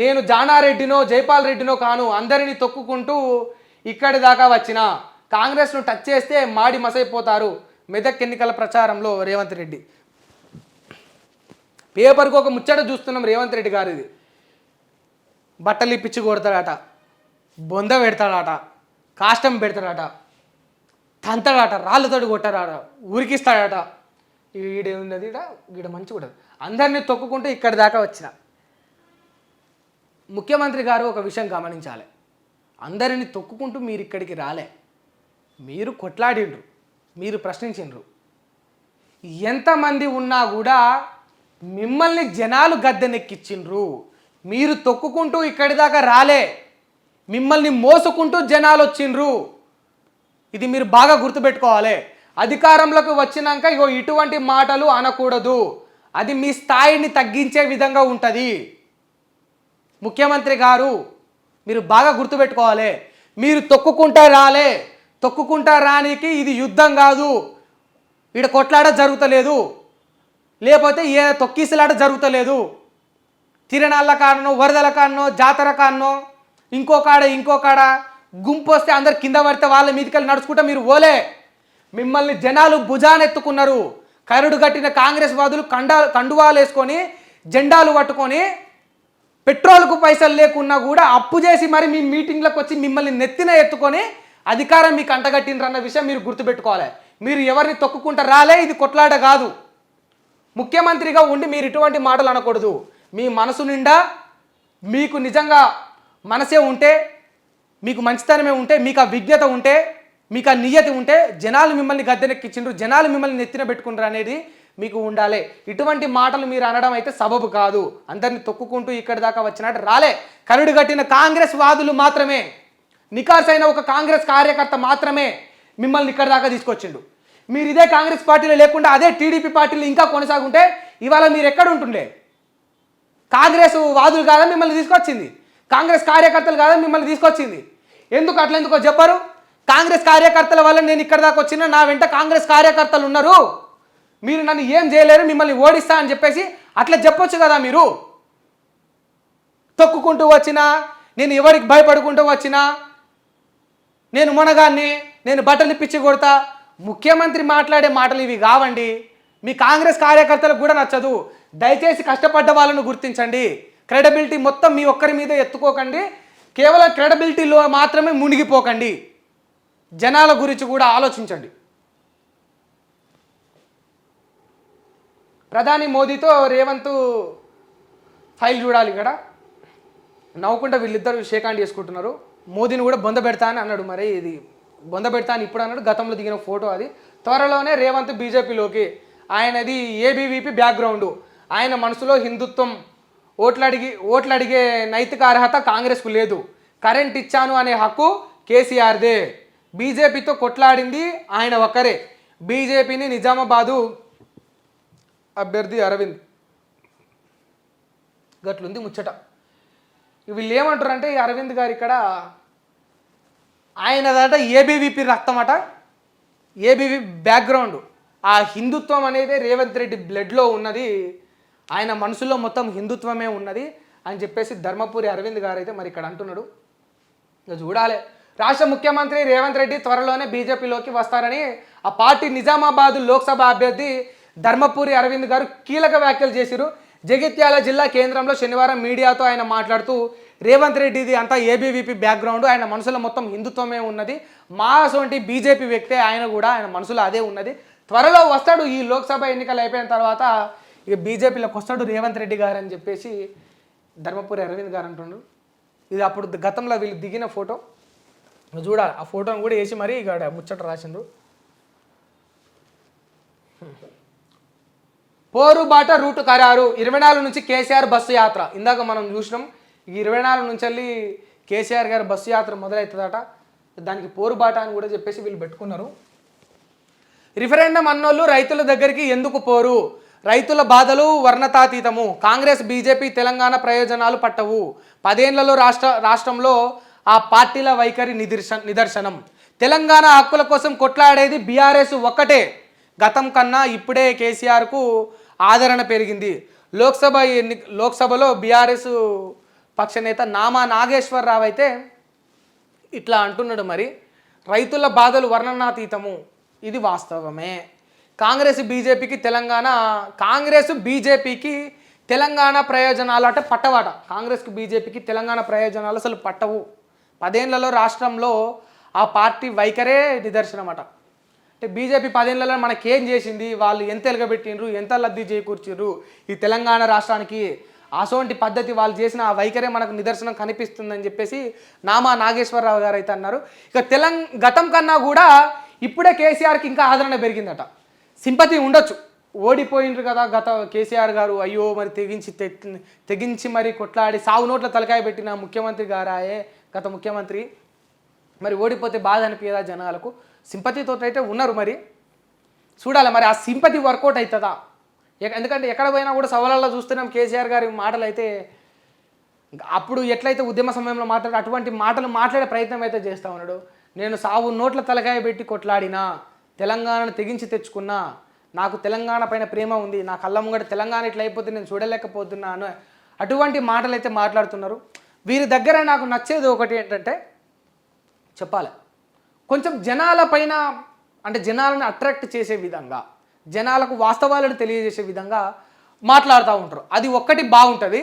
నేను జానారెడ్డినో జైపాల్ రెడ్డినో కాను అందరినీ తొక్కుకుంటూ ఇక్కడి దాకా వచ్చిన. కాంగ్రెస్ను టచ్ చేస్తే మాడి మసైపోతారు మెదక్ ఎన్నికల ప్రచారంలో రేవంత్ రెడ్డి. పేపర్కు ఒక ముచ్చట చూస్తున్నాం రేవంత్ రెడ్డి గారిది. బట్టలు ఇప్పించి కొడతాడట బొంద పెడతాడట కాష్టం పెడతాడట తంతాడట రాళ్ళతోటి కొట్టాడట ఉరికిస్తాడట. ఈడ ఉన్నది ఈడ? ఈడ మంచి కూడా అందరినీ తొక్కుకుంటూ ఇక్కడి దాకా వచ్చిన. ముఖ్యమంత్రి గారు ఒక విషయం గమనించాలి. అందరిని తొక్కుకుంటూ మీరు ఇక్కడికి రాలే. మీరు కొట్లాడిండ్రు. మీరు ప్రశ్నించిండ్రు. ఎంతమంది ఉన్నా కూడా మిమ్మల్ని జనాలు గద్దెనెక్కిచ్చిండ్రు మీరు తొక్కుకుంటూ ఇక్కడి దాకా రాలే. మిమ్మల్ని మోసుకుంటూ జనాలు వచ్చిండ్రు. ఇది మీరు బాగా గుర్తుపెట్టుకోవాలి. అధికారంలోకి వచ్చినాక ఇగో ఇటువంటి మాటలు అనకూడదు. అది మీ స్థాయిని తగ్గించే విధంగా ఉంటుంది. ముఖ్యమంత్రి గారు మీరు బాగా గుర్తుపెట్టుకోవాలి. మీరు తొక్కుకుంటా రాలే. తొక్కుకుంటా రానికి ఇది యుద్ధం కాదు. ఈడ కొట్లాట జరుగుతలేదు. లేకపోతే ఏ తొక్కిసలాట జరుగుతలేదు. తిరణాల కాడనో వరదల కాడనో జాతర కాడనో ఇంకో కాడ ఇంకో కాడ గుంపు వస్తే అందరు కింద పడితే వాళ్ళ మీదకెళ్ళి నడుచుకుంటే మీరు ఓలే. మిమ్మల్ని జనాలు భుజానెత్తుకున్నారు. కరుడు కట్టిన కాంగ్రెస్ వాదులు కండా కండువాలు వేసుకొని జెండాలు పట్టుకొని పెట్రోల్కు పైసలు లేకున్నా కూడా అప్పు చేసి మరి మీ మీటింగ్లకు వచ్చి మిమ్మల్ని నెత్తిన ఎత్తుకొని అధికారం మీకు అంటగట్టినరన్న విషయం మీరు గుర్తుపెట్టుకోవాలి. మీరు ఎవరిని తొక్కుకుంటా రాలే ఇది కొట్లాడ కాదు. ముఖ్యమంత్రిగా ఉండి మీరు ఇటువంటి మాటలు అనకూడదు. మీ మనసు నిండా మీకు నిజంగా మనసే ఉంటే మీకు మంచితనమే ఉంటే మీకు ఆ విజ్ఞత ఉంటే మీకు ఆ నియతి ఉంటే జనాలు మిమ్మల్ని గద్దెనెక్కించిండ్రు జనాలు మిమ్మల్ని నెత్తిన పెట్టుకుంటారు అనేది మీకు ఉండాలి. ఇటువంటి మాటలు మీరు అనడం అయితే సబబు కాదు. అందరిని తొక్కుకుంటూ ఇక్కడి దాకా వచ్చినట్టు రాలే. కరుడు కట్టిన కాంగ్రెస్ వాదులు మాత్రమే నికాసైన ఒక కాంగ్రెస్ కార్యకర్త మాత్రమే మిమ్మల్ని ఇక్కడి దాకా తీసుకొచ్చిండు. మీరు ఇదే కాంగ్రెస్ పార్టీలో లేకుండా అదే టీడీపీ పార్టీలు ఇంకా కొనసాగుంటే ఇవాళ మీరు ఎక్కడ ఉంటుండే? కాంగ్రెస్ వాదులు కాదా మిమ్మల్ని తీసుకొచ్చింది? కాంగ్రెస్ కార్యకర్తలు కాదా మిమ్మల్ని తీసుకొచ్చింది? ఎందుకు అట్లా ఎందుకో చెప్పరు? కాంగ్రెస్ కార్యకర్తల వల్ల నేను ఇక్కడ దాకా వచ్చిన నా వెంట కాంగ్రెస్ కార్యకర్తలు ఉన్నారు. మీరు నన్ను ఏం చేయలేరు మిమ్మల్ని ఓడిస్తా అని చెప్పేసి అట్లా చెప్పొచ్చు కదా మీరు? తొక్కుకుంటూ వచ్చినా నేను ఎవరికి భయపడుకుంటూ వచ్చినా నేను మునగాన్ని నేను బట్టలు పిచ్చి కొడతా ముఖ్యమంత్రి మాట్లాడే మాటలు ఇవి కావండి. మీ కాంగ్రెస్ కార్యకర్తలకు కూడా నచ్చదు. దయచేసి కష్టపడ్డ వాళ్ళను గుర్తించండి. క్రెడబిలిటీ మొత్తం మీ ఒక్కరి మీద ఎత్తుకోకండి. కేవలం క్రెడబిలిటీలో మాత్రమే మునిగిపోకండి. జనాల గురించి కూడా ఆలోచించండి. ప్రధాని మోదీతో రేవంత్ ఫైల్ చూడాలి ఇక్కడ. నవ్వుకుంటే వీళ్ళిద్దరు షేక్ హ్యాండ్ చేసుకుంటున్నారు. మోదీని కూడా బొంద పెడతా అని అన్నాడు మరి ఇది. బొంద పెడతా అని ఇప్పుడు అన్నాడు గతంలో దిగిన ఫోటో అది. త్వరలోనే రేవంత్ బీజేపీలోకి ఆయనది ఏబీవీపీ బ్యాక్గ్రౌండ్ ఆయన మనసులో హిందుత్వం ఓట్లు అడిగి ఓట్లు అడిగే నైతిక అర్హత కాంగ్రెస్కు లేదు. కరెంట్ ఇచ్చాను అనే హక్కు కేసీఆర్దే. బీజేపీతో కొట్లాడింది ఆయన ఒక్కరే. బీజేపీని నిజామాబాదు అభ్యర్థి అరవింద్. గట్లుంది ముచ్చట. వీళ్ళు ఏమంటారు అంటే ఈ అరవింద్ గారు ఇక్కడ ఆయనదట ఏబీవీపీ రక్తం ఏబీవీ బ్యాక్గ్రౌండ్ ఆ హిందుత్వం అనేది రేవంత్ రెడ్డి బ్లడ్లో ఉన్నది. ఆయన మనసులో మొత్తం హిందుత్వమే ఉన్నది అని చెప్పేసి ధర్మపురి అరవింద్ గారు అయితే మరి ఇక్కడ అంటున్నాడు. ఇక చూడాలి. రాష్ట్ర ముఖ్యమంత్రి రేవంత్ రెడ్డి త్వరలోనే బీజేపీలోకి వస్తారని ఆ పార్టీ నిజామాబాద్ లోక్సభ అభ్యర్థి ధర్మపురి అరవింద్ గారు కీలక వ్యాఖ్యలు చేశారు జగిత్యాల జిల్లా కేంద్రంలో శనివారం మీడియాతో ఆయన మాట్లాడుతూ రేవంత్ రెడ్డిది అంతా ఏబీవీపీ బ్యాక్గ్రౌండ్ ఆయన మనసులో మొత్తం హిందుత్వమే ఉన్నది. మా అసొంటి బీజేపీ వ్యక్తే ఆయన కూడా ఆయన మనసులో అదే ఉన్నది. త్వరలో వస్తాడు ఈ లోక్సభ ఎన్నికలు అయిపోయిన తర్వాత ఇక బీజేపీలోకి వస్తాడు రేవంత్ రెడ్డి గారు అని చెప్పేసి ధర్మపురి అరవింద్ గారు అంటున్నారు ఇది అప్పుడు గతంలో వీళ్ళు దిగిన ఫోటో. చూడాలి ఆ ఫోటోని కూడా వేసి మరీ ఇక ముచ్చట రాసిండ్రు. పోరుబాట రూటు ఖరారు ఇరవై నాలుగు నుంచి కేసీఆర్ బస్సు యాత్ర. ఇందాక మనం చూసినాం ఈ ఇరవై నాలుగు నుంచి వెళ్ళి కేసీఆర్ గారి బస్సు యాత్ర మొదలవుతుందట దానికి పోరుబాట అని కూడా చెప్పేసి వీళ్ళు పెట్టుకున్నారు. రిఫరెండం అన్నోళ్ళు రైతుల దగ్గరికి ఎందుకు పోరు? రైతుల బాధలు వర్ణతాతీతము. కాంగ్రెస్ బీజేపీ తెలంగాణ ప్రయోజనాలు పట్టవు. పదేళ్ళలో రాష్ట్ర రాష్ట్రంలో ఆ పార్టీల వైఖరి నిదర్శ నిదర్శనం. తెలంగాణ హక్కుల కోసం కొట్లాడేది బీఆర్ఎస్ ఒక్కటే. గతం కన్నా ఇప్పుడే కేసీఆర్కు ఆదరణ పెరిగింది. లోక్సభ ఎన్ని లోక్సభలో బీఆర్ఎస్ పక్ష నేత నామా నాగేశ్వరరావు అయితే ఇట్లా అంటున్నాడు మరి రైతుల బాధలు వర్ణనాతీతము. ఇది వాస్తవమే. కాంగ్రెస్ బీజేపీకి తెలంగాణ కాంగ్రెస్ బీజేపీకి తెలంగాణ ప్రయోజనాలు అంటే పట్టవాట. కాంగ్రెస్కి బీజేపీకి తెలంగాణ ప్రయోజనాలు అసలు పట్టవు. పదేళ్ళలో రాష్ట్రంలో ఆ పార్టీ వైఖరే నిదర్శనమట. అంటే బీజేపీ పదేళ్ళలో మనకేం చేసింది? వాళ్ళు ఎంత ఎలగబెట్టిండ్రు? ఎంత లబ్ధి చేకూర్చిర్రు? ఈ తెలంగాణ రాష్ట్రానికి అసోంటి పద్ధతి వాళ్ళు చేసిన ఆ వైఖరే మనకు నిదర్శనం కనిపిస్తుందని చెప్పేసి నామా నాగేశ్వరరావు గారు అయితే అన్నారు. ఇక తెలంగ గతం కన్నా కూడా ఇప్పుడే కేసీఆర్కి ఇంకా ఆదరణ పెరిగిందట. సింపతి ఉండొచ్చు. ఓడిపోయిండ్రు కదా గత కేసీఆర్ గారు. అయ్యో మరి తెగించి తె- తెగించి మరి కొట్లాడి సాగు నోట్ల తలకాయ పెట్టిన ముఖ్యమంత్రి గారాయే గత ముఖ్యమంత్రి. మరి ఓడిపోతే బాధ అనిపించదా జనాలకు? సింపతితో అయితే ఉన్నారు మరి. చూడాలి మరి ఆ సింపతి వర్కౌట్ అవుతుందా ఎక- ఎందుకంటే ఎక్కడ పోయినా కూడా సవాళ్ళలో చూస్తున్నాం కేసీఆర్ గారి మాటలు అయితే అప్పుడు ఎట్లయితే ఉద్యమ సమయంలో మాట్లాడే అటువంటి మాటలు మాట్లాడే ప్రయత్నం అయితే చేస్తా ఉన్నాడు. నేను సాగు నోట్ల తలకాయ పెట్టి కొట్లాడినా తెలంగాణను తెగించి తెచ్చుకున్నా నాకు తెలంగాణ పైన ప్రేమ ఉంది నా కళ్ళ ముంగట తెలంగాణ ఇట్లా అయిపోతే నేను చూడలేకపోతున్నాను అటువంటి మాటలు అయితే మాట్లాడుతున్నారు. వీరి దగ్గర నాకు నచ్చేది ఒకటి ఏంటంటే చెప్పాలి. కొంచెం జనాల పైన అంటే జనాలను అట్రాక్ట్ చేసే విధంగా జనాలకు వాస్తవాలను తెలియజేసే విధంగా మాట్లాడుతూ ఉంటారు. అది ఒక్కటి బాగుంటుంది.